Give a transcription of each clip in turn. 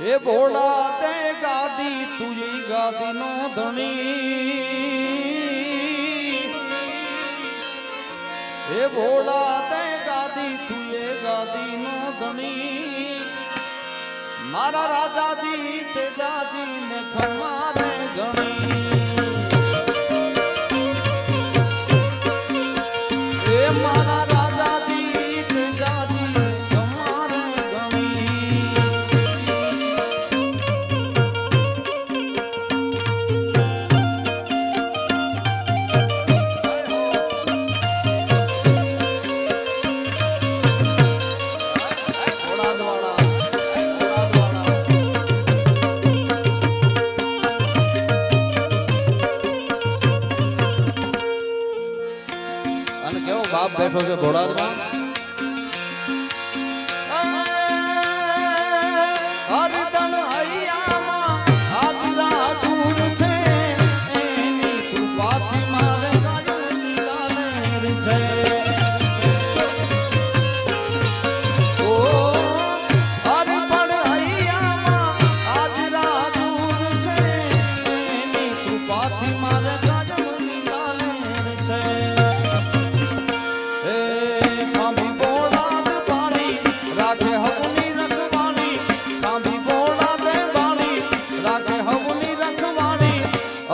એ ભોળા તે ગાદી તુજી ગાદી નો ધણી. એ ભોળા તે ગાદી તુએ ગાદી નો ધણી. મારા રાજાજી તેજાજી ને ખમારે ગણી. બાપ બેઠો છે ધોળાદમાં. હરિદમ હૈયામાં હાજરા છે. એની કૃપાથી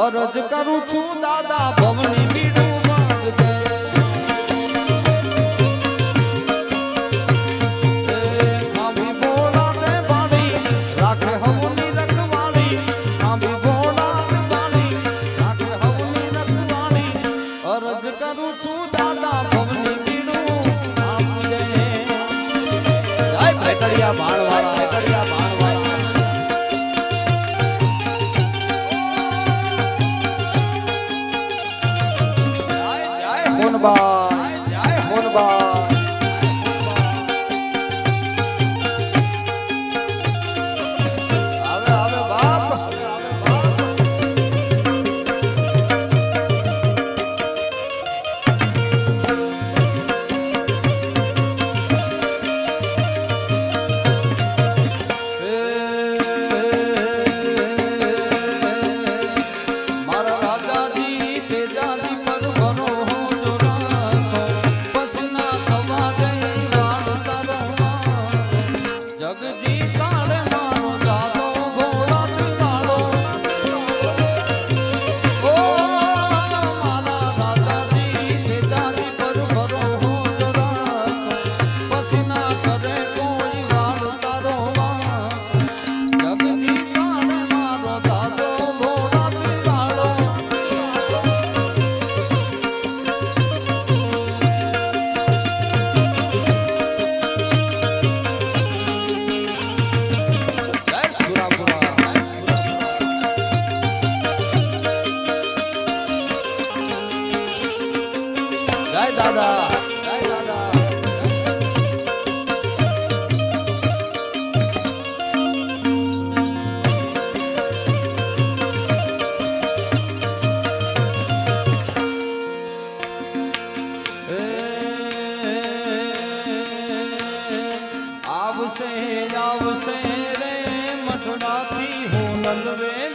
અરજ કરું છું દાદા about. જય દાદા. જય દાદા આવશે આવશે રે મઠડાથી હું નલવે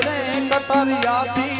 રે કટરિયાથી